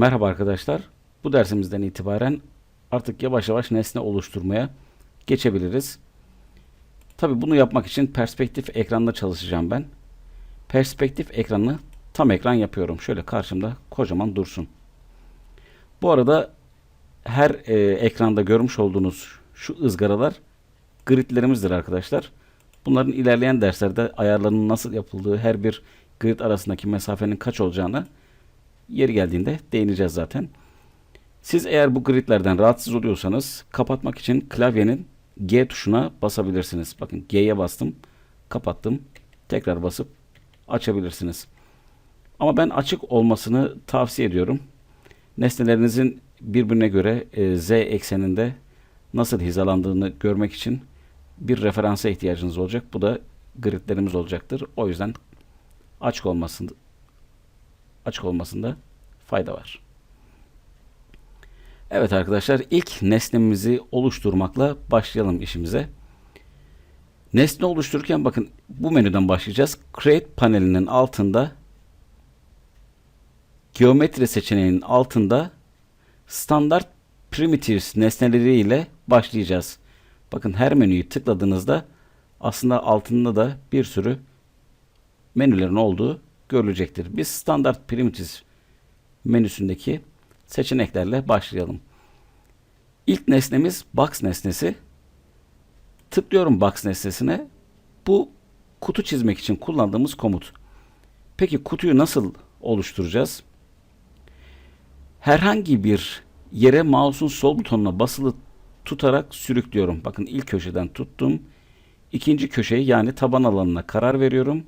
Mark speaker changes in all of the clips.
Speaker 1: Merhaba arkadaşlar. Bu dersimizden itibaren artık yavaş yavaş nesne oluşturmaya geçebiliriz. Tabi bunu yapmak için perspektif ekranda çalışacağım ben. Perspektif ekranını tam ekran yapıyorum. Şöyle karşımda kocaman dursun. Bu arada her e, ekranda görmüş olduğunuz şu ızgaralar gridlerimizdir arkadaşlar. Bunların ilerleyen derslerde ayarlarının nasıl yapıldığı, her bir grid arasındaki mesafenin kaç olacağını yeri geldiğinde değineceğiz zaten. Siz eğer bu gridlerden rahatsız oluyorsanız kapatmak için klavyenin G tuşuna basabilirsiniz. Bakın G'ye bastım, kapattım. Tekrar basıp açabilirsiniz. Ama ben açık olmasını tavsiye ediyorum. Nesnelerinizin birbirine göre e, z ekseninde nasıl hizalandığını görmek için bir referansa ihtiyacınız olacak. Bu da gridlerimiz olacaktır. O yüzden açık olmasında açık olmasında fayda var. Evet arkadaşlar ilk nesnemizi oluşturmakla başlayalım işimize. Nesne oluştururken bakın bu menüden başlayacağız. Create panelinin altında geometri seçeneğinin altında standart primitives nesneleri ile başlayacağız. Bakın her menüyü tıkladığınızda aslında altında da bir sürü menülerin olduğu görülecektir. Biz standart primitives menüsündeki seçeneklerle başlayalım. İlk nesnemiz box nesnesi. Tıklıyorum box nesnesine. Bu kutu çizmek için kullandığımız komut. Peki kutuyu nasıl oluşturacağız? Herhangi bir yere mouse'un sol butonuna basılı tutarak sürüklüyorum. Bakın ilk köşeden tuttum. İkinci köşeyi yani taban alanına karar veriyorum.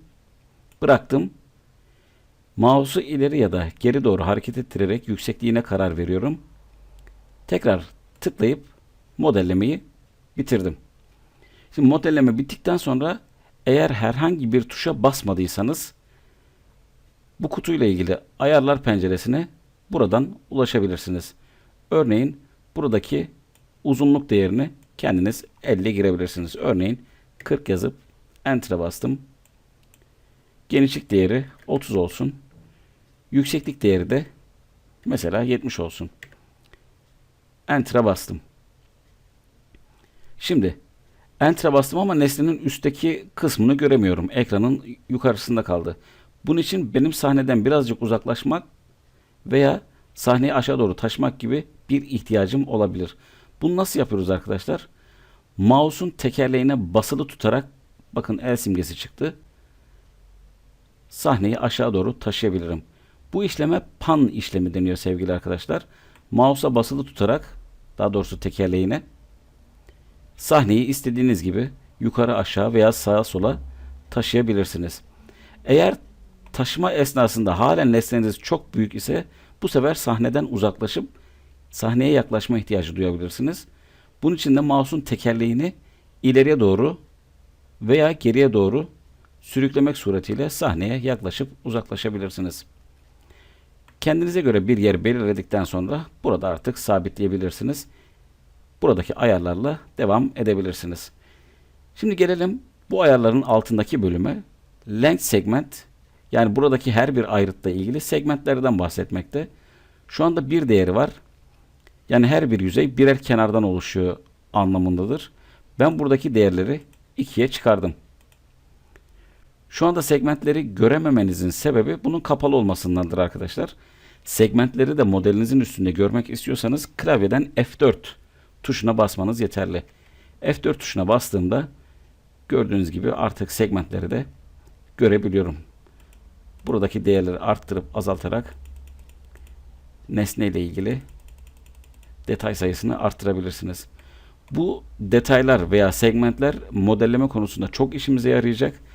Speaker 1: Bıraktım. Mouse'u ileri ya da geri doğru hareket ettirerek yüksekliğine karar veriyorum. Tekrar tıklayıp modellemeyi bitirdim. Şimdi modelleme bittikten sonra eğer herhangi bir tuşa basmadıysanız bu kutuyla ilgili ayarlar penceresine buradan ulaşabilirsiniz. Örneğin buradaki uzunluk değerini kendiniz elle girebilirsiniz. Örneğin 40 yazıp Enter'a bastım. Genişlik değeri 30 olsun. Yükseklik değeri de mesela 70 olsun. Enter'a bastım. Şimdi Enter'a bastım ama nesnenin üstteki kısmını göremiyorum. Ekranın yukarısında kaldı. Bunun için benim sahneden birazcık uzaklaşmak veya sahneyi aşağı doğru taşımak gibi bir ihtiyacım olabilir. Bunu nasıl yapıyoruz arkadaşlar? Mouse'un tekerleğine basılı tutarak bakın el simgesi çıktı. Sahneyi aşağı doğru taşıyabilirim. Bu işleme pan işlemi deniyor sevgili arkadaşlar. Mouse'a basılı tutarak daha doğrusu tekerleğine sahneyi istediğiniz gibi yukarı aşağı veya sağa sola taşıyabilirsiniz. Eğer taşıma esnasında halen nesneniz çok büyük ise bu sefer sahneden uzaklaşıp sahneye yaklaşma ihtiyacı duyabilirsiniz. Bunun için de mouse'un tekerleğini ileriye doğru veya geriye doğru sürüklemek suretiyle sahneye yaklaşıp uzaklaşabilirsiniz. Kendinize göre bir yer belirledikten sonra burada artık sabitleyebilirsiniz. Buradaki ayarlarla devam edebilirsiniz. Şimdi gelelim bu ayarların altındaki bölüme. Length segment yani buradaki her bir ayrıtla ilgili segmentlerden bahsetmekte. Şu anda bir değeri var. Yani her bir yüzey birer kenardan oluşuyor anlamındadır. Ben buradaki değerleri ikiye çıkardım. Şu anda segmentleri görememenizin sebebi bunun kapalı olmasındandır arkadaşlar. Segmentleri de modelinizin üstünde görmek istiyorsanız klavyeden F4 tuşuna basmanız yeterli. F4 tuşuna bastığımda gördüğünüz gibi artık segmentleri de görebiliyorum. Buradaki değerleri arttırıp azaltarak nesne ile ilgili detay sayısını arttırabilirsiniz. Bu detaylar veya segmentler modelleme konusunda çok işimize yarayacak.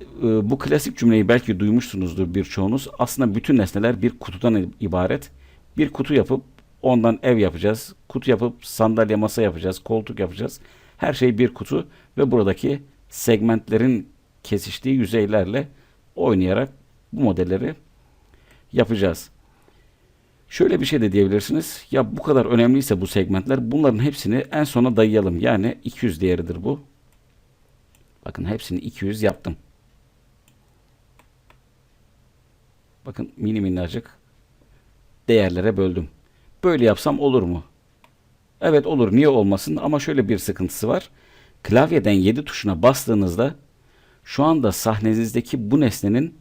Speaker 1: Ee, Bu klasik cümleyi belki duymuşsunuzdur birçoğunuz. Aslında bütün nesneler bir kutudan ibaret. Bir kutu yapıp ondan ev yapacağız. Kutu yapıp sandalye masa yapacağız. Koltuk yapacağız. Her şey bir kutu ve buradaki segmentlerin kesiştiği yüzeylerle oynayarak bu modelleri yapacağız. Şöyle bir şey de diyebilirsiniz. Ya bu kadar önemliyse bu segmentler bunların hepsini en sona dayayalım. Yani 200 değeridir bu. Bakın hepsini 200 yaptım. Bakın mini minnacık değerlere böldüm. Böyle yapsam olur mu? Evet olur niye olmasın ama şöyle bir sıkıntısı var. Klavyeden 7 tuşuna bastığınızda şu anda sahnenizdeki bu nesnenin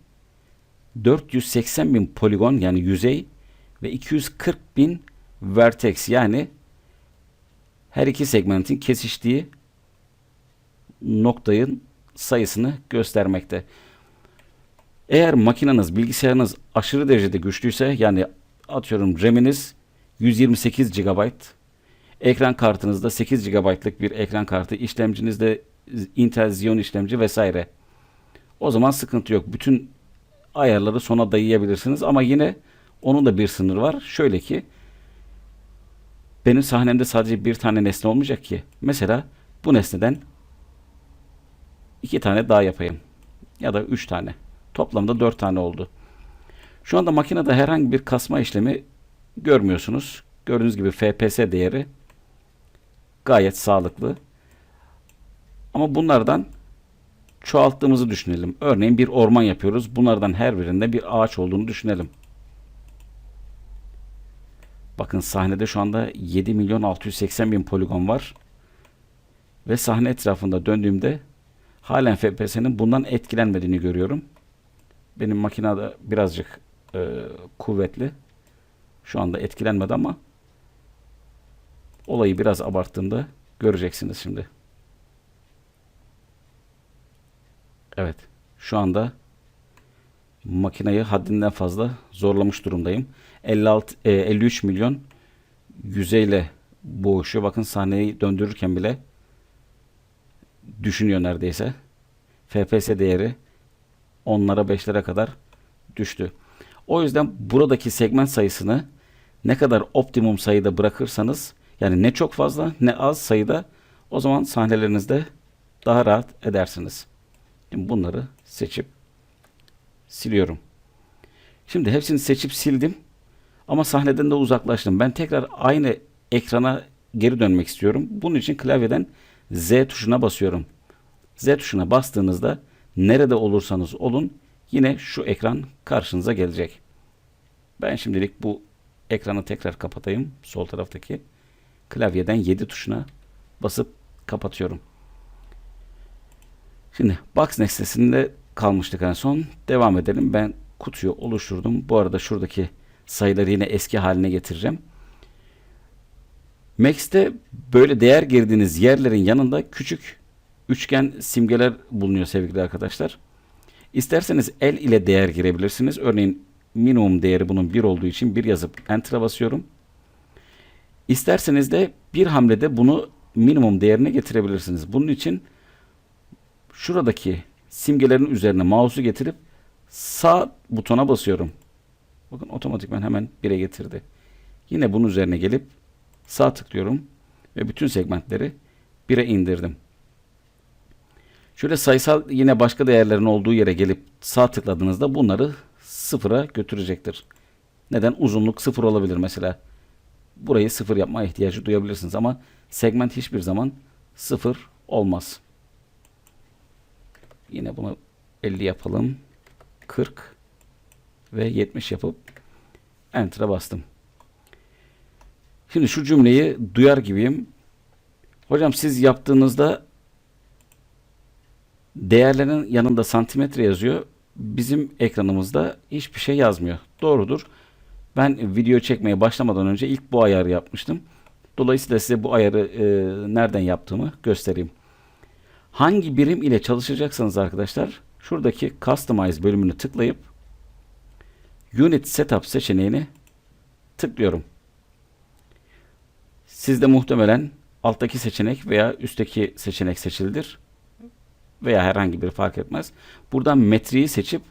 Speaker 1: 480 bin poligon yani yüzey ve 240 bin vertex yani her iki segmentin kesiştiği noktayın sayısını göstermekte. Eğer makineniz, bilgisayarınız aşırı derecede güçlüyse yani atıyorum RAM'iniz 128 GB, ekran kartınızda 8 GB'lık bir ekran kartı, işlemcinizde Intel Xeon işlemci vesaire. O zaman sıkıntı yok. Bütün ayarları sona dayayabilirsiniz ama yine onun da bir sınırı var. Şöyle ki benim sahnemde sadece bir tane nesne olmayacak ki. Mesela bu nesneden iki tane daha yapayım. Ya da üç tane. Toplamda dört tane oldu. Şu anda makinede herhangi bir kasma işlemi görmüyorsunuz. Gördüğünüz gibi FPS değeri gayet sağlıklı. Ama bunlardan çoğalttığımızı düşünelim. Örneğin bir orman yapıyoruz. Bunlardan her birinde bir ağaç olduğunu düşünelim. Bakın sahnede şu anda 7 milyon 680 bin poligon var. Ve sahne etrafında döndüğümde halen FPS'nin bundan etkilenmediğini görüyorum. Benim makinede birazcık e, kuvvetli. Şu anda etkilenmedi ama olayı biraz abarttığımda göreceksiniz şimdi. Evet. Şu anda makinayı haddinden fazla zorlamış durumdayım. 56 e, 53 milyon yüzeyle boğuşuyor. Bakın sahneyi döndürürken bile düşünüyor neredeyse. FPS değeri onlara 5'lere kadar düştü. O yüzden buradaki segment sayısını ne kadar optimum sayıda bırakırsanız yani ne çok fazla ne az sayıda o zaman sahnelerinizde daha rahat edersiniz. Şimdi bunları seçip siliyorum. Şimdi hepsini seçip sildim. Ama sahneden de uzaklaştım. Ben tekrar aynı ekrana geri dönmek istiyorum. Bunun için klavyeden Z tuşuna basıyorum. Z tuşuna bastığınızda nerede olursanız olun yine şu ekran karşınıza gelecek. Ben şimdilik bu ekranı tekrar kapatayım. Sol taraftaki klavyeden 7 tuşuna basıp kapatıyorum. Şimdi box nesnesinde kalmıştık en son. Devam edelim. Ben kutuyu oluşturdum. Bu arada şuradaki sayıları yine eski haline getireceğim. Max'te böyle değer girdiğiniz yerlerin yanında küçük üçgen simgeler bulunuyor sevgili arkadaşlar. İsterseniz el ile değer girebilirsiniz. Örneğin minimum değeri bunun 1 olduğu için 1 yazıp enter'a basıyorum. İsterseniz de bir hamlede bunu minimum değerine getirebilirsiniz. Bunun için şuradaki simgelerin üzerine mouse'u getirip sağ butona basıyorum. Bakın otomatikman hemen 1'e getirdi. Yine bunun üzerine gelip sağ tıklıyorum ve bütün segmentleri 1'e indirdim. Şöyle sayısal yine başka değerlerin olduğu yere gelip sağ tıkladığınızda bunları sıfıra götürecektir. Neden? Uzunluk sıfır olabilir mesela. Burayı sıfır yapma ihtiyacı duyabilirsiniz ama segment hiçbir zaman sıfır olmaz. Yine bunu 50 yapalım. 40 ve 70 yapıp Enter'a bastım. Şimdi şu cümleyi duyar gibiyim. Hocam siz yaptığınızda değerlerin yanında santimetre yazıyor. Bizim ekranımızda hiçbir şey yazmıyor. Doğrudur. Ben video çekmeye başlamadan önce ilk bu ayarı yapmıştım. Dolayısıyla size bu ayarı e, nereden yaptığımı göstereyim. Hangi birim ile çalışacaksanız arkadaşlar şuradaki Customize bölümünü tıklayıp Unit Setup seçeneğini tıklıyorum. Sizde muhtemelen alttaki seçenek veya üstteki seçenek seçilidir. Veya herhangi bir fark etmez. Buradan metreyi seçip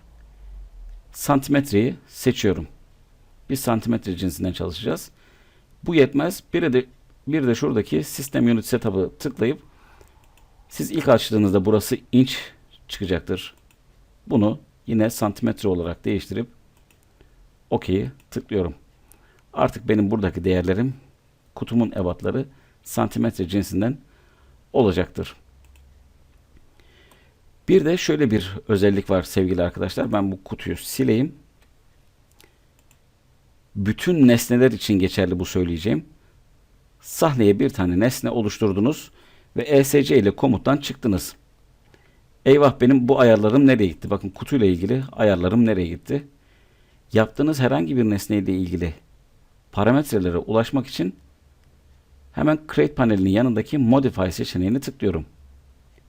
Speaker 1: santimetreyi seçiyorum. Biz santimetre cinsinden çalışacağız. Bu yetmez. Bir de bir de şuradaki System Unit Setup'ı tıklayıp siz ilk açtığınızda burası inç çıkacaktır. Bunu yine santimetre olarak değiştirip OK'yi tıklıyorum. Artık benim buradaki değerlerim kutumun ebatları santimetre cinsinden olacaktır. Bir de şöyle bir özellik var sevgili arkadaşlar. Ben bu kutuyu sileyim. bütün nesneler için geçerli bu söyleyeceğim. Sahneye bir tane nesne oluşturdunuz ve ESC ile komuttan çıktınız. Eyvah benim bu ayarlarım nereye gitti? Bakın kutuyla ilgili ayarlarım nereye gitti? Yaptığınız herhangi bir nesneyle ilgili parametrelere ulaşmak için hemen Create panelinin yanındaki Modify seçeneğini tıklıyorum.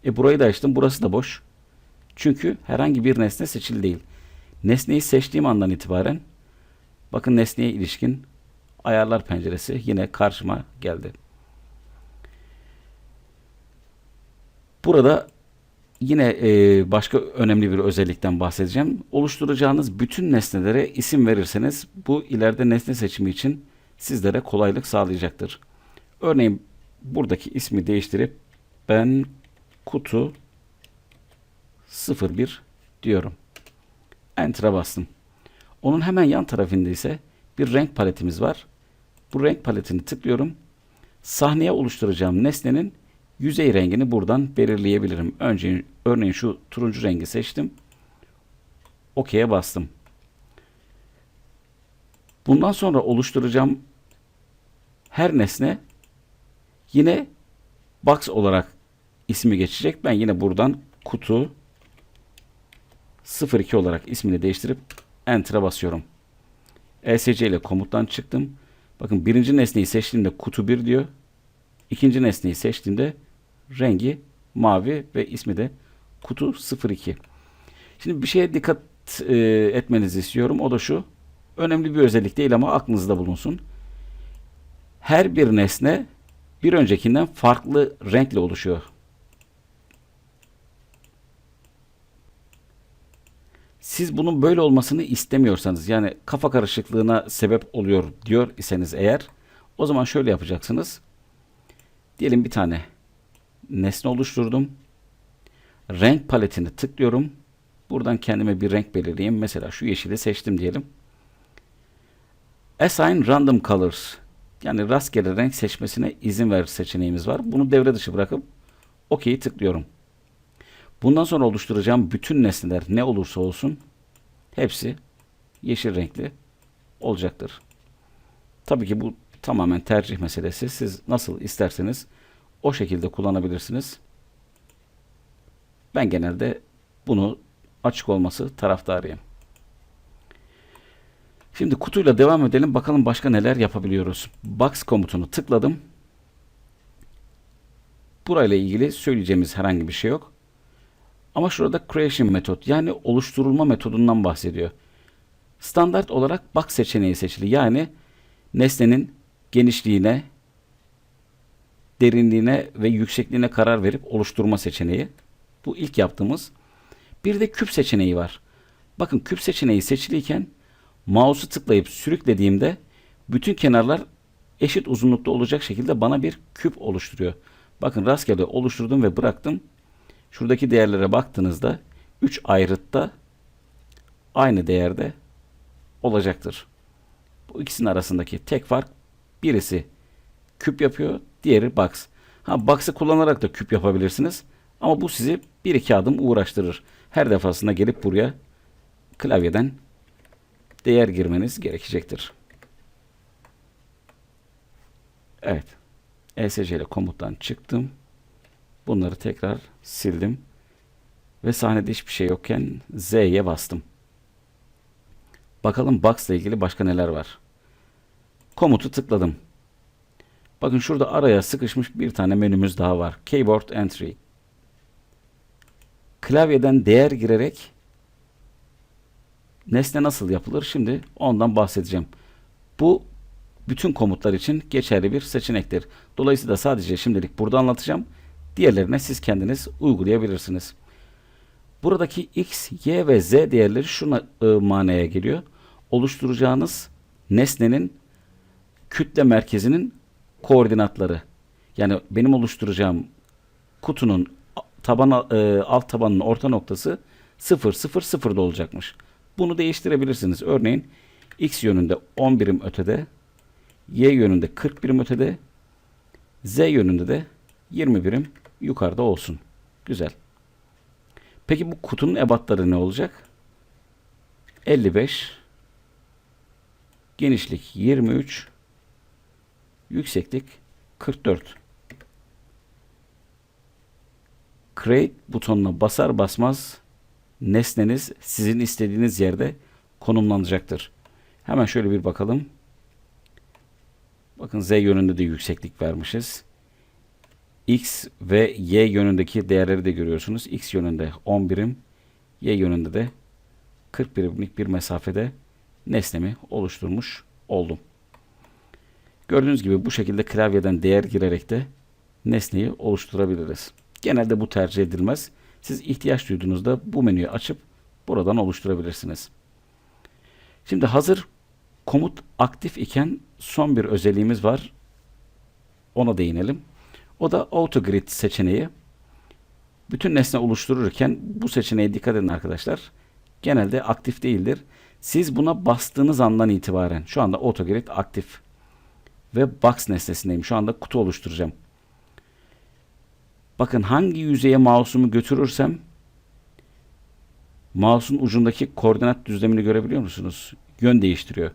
Speaker 1: E burayı da açtım. Burası da boş. Çünkü herhangi bir nesne seçili değil. Nesneyi seçtiğim andan itibaren bakın nesneye ilişkin ayarlar penceresi yine karşıma geldi. Burada yine e, başka önemli bir özellikten bahsedeceğim. Oluşturacağınız bütün nesnelere isim verirseniz bu ileride nesne seçimi için sizlere kolaylık sağlayacaktır. Örneğin buradaki ismi değiştirip ben kutu 01 diyorum. Enter'a bastım. Onun hemen yan tarafında ise bir renk paletimiz var. Bu renk paletini tıklıyorum. Sahneye oluşturacağım nesnenin yüzey rengini buradan belirleyebilirim. Önce örneğin şu turuncu rengi seçtim. OK'ye bastım. Bundan sonra oluşturacağım her nesne yine box olarak ismi geçecek. Ben yine buradan kutu 02 olarak ismini değiştirip Enter'a basıyorum. ESC ile komuttan çıktım. Bakın birinci nesneyi seçtiğimde kutu 1 diyor. İkinci nesneyi seçtiğimde rengi mavi ve ismi de kutu 02. Şimdi bir şeye dikkat e, etmenizi istiyorum. O da şu. Önemli bir özellik değil ama aklınızda bulunsun. Her bir nesne bir öncekinden farklı renkle oluşuyor. Siz bunun böyle olmasını istemiyorsanız yani kafa karışıklığına sebep oluyor diyor iseniz eğer o zaman şöyle yapacaksınız. Diyelim bir tane nesne oluşturdum. Renk paletini tıklıyorum. Buradan kendime bir renk belirleyeyim. Mesela şu yeşili seçtim diyelim. Assign Random Colors yani rastgele renk seçmesine izin ver seçeneğimiz var. Bunu devre dışı bırakıp OK'yi tıklıyorum. Bundan sonra oluşturacağım bütün nesneler ne olursa olsun hepsi yeşil renkli olacaktır. Tabii ki bu tamamen tercih meselesi. Siz nasıl isterseniz o şekilde kullanabilirsiniz. Ben genelde bunu açık olması taraftarıyım. Şimdi kutuyla devam edelim. Bakalım başka neler yapabiliyoruz. Box komutunu tıkladım. Burayla ilgili söyleyeceğimiz herhangi bir şey yok. Ama şurada creation metot yani oluşturulma metodundan bahsediyor. Standart olarak box seçeneği seçili. Yani nesnenin genişliğine, derinliğine ve yüksekliğine karar verip oluşturma seçeneği. Bu ilk yaptığımız. Bir de küp seçeneği var. Bakın küp seçeneği seçiliyken mouse'u tıklayıp sürüklediğimde bütün kenarlar eşit uzunlukta olacak şekilde bana bir küp oluşturuyor. Bakın rastgele oluşturdum ve bıraktım. Şuradaki değerlere baktığınızda 3 ayrıtta aynı değerde olacaktır. Bu ikisinin arasındaki tek fark birisi küp yapıyor, diğeri box. Ha box'ı kullanarak da küp yapabilirsiniz. Ama bu sizi bir iki adım uğraştırır. Her defasında gelip buraya klavyeden değer girmeniz gerekecektir. Evet. ESC ile komuttan çıktım. Bunları tekrar sildim. Ve sahnede hiçbir şey yokken Z'ye bastım. Bakalım box ile ilgili başka neler var. Komutu tıkladım. Bakın şurada araya sıkışmış bir tane menümüz daha var. Keyboard Entry. Klavyeden değer girerek nesne nasıl yapılır? Şimdi ondan bahsedeceğim. Bu bütün komutlar için geçerli bir seçenektir. Dolayısıyla sadece şimdilik burada anlatacağım. Diğerlerine siz kendiniz uygulayabilirsiniz. Buradaki x, y ve z değerleri şuna e, manaya geliyor. Oluşturacağınız nesnenin kütle merkezinin koordinatları. Yani benim oluşturacağım kutunun taban e, alt tabanının orta noktası 0 0 0'da olacakmış. Bunu değiştirebilirsiniz. Örneğin x yönünde 10 birim ötede, y yönünde 40 birim ötede, z yönünde de 20 birim yukarıda olsun. Güzel. Peki bu kutunun ebatları ne olacak? 55 Genişlik 23. Yükseklik 44. Create butonuna basar basmaz nesneniz sizin istediğiniz yerde konumlanacaktır. Hemen şöyle bir bakalım. Bakın Z yönünde de yükseklik vermişiz. X ve Y yönündeki değerleri de görüyorsunuz. X yönünde 10 birim, Y yönünde de 40 birimlik bir mesafede nesnemi oluşturmuş oldum. Gördüğünüz gibi bu şekilde klavyeden değer girerek de nesneyi oluşturabiliriz. Genelde bu tercih edilmez. Siz ihtiyaç duyduğunuzda bu menüyü açıp buradan oluşturabilirsiniz. Şimdi hazır komut aktif iken son bir özelliğimiz var. Ona değinelim. O da Auto Grid seçeneği. Bütün nesne oluştururken bu seçeneğe dikkat edin arkadaşlar. Genelde aktif değildir. Siz buna bastığınız andan itibaren şu anda Auto Grid aktif ve box nesnesindeyim. Şu anda kutu oluşturacağım. Bakın hangi yüzeye mouse'umu götürürsem mouse'un ucundaki koordinat düzlemini görebiliyor musunuz? Yön değiştiriyor.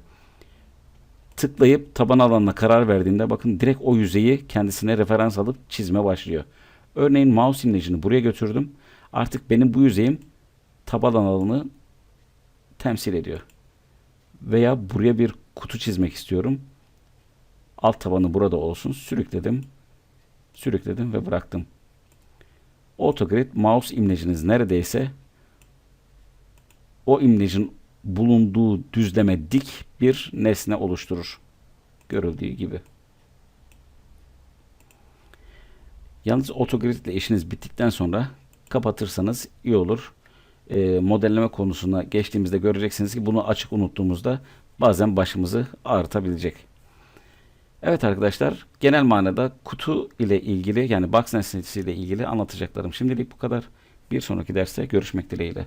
Speaker 1: Tıklayıp taban alanına karar verdiğinde bakın direkt o yüzeyi kendisine referans alıp çizme başlıyor. Örneğin mouse imlecini buraya götürdüm. Artık benim bu yüzeyim taban alanını temsil ediyor. Veya buraya bir kutu çizmek istiyorum. Alt tabanı burada olsun. Sürükledim. Sürükledim ve bıraktım. AutoGrid mouse imleciniz neredeyse o imlecin bulunduğu düzleme dik bir nesne oluşturur. Görüldüğü gibi. Yalnız AutoGrid ile işiniz bittikten sonra kapatırsanız iyi olur. E, modelleme konusuna geçtiğimizde göreceksiniz ki bunu açık unuttuğumuzda bazen başımızı ağrıtabilecek. Evet arkadaşlar genel manada kutu ile ilgili yani box nesnesi ile ilgili anlatacaklarım şimdilik bu kadar. Bir sonraki derste görüşmek dileğiyle.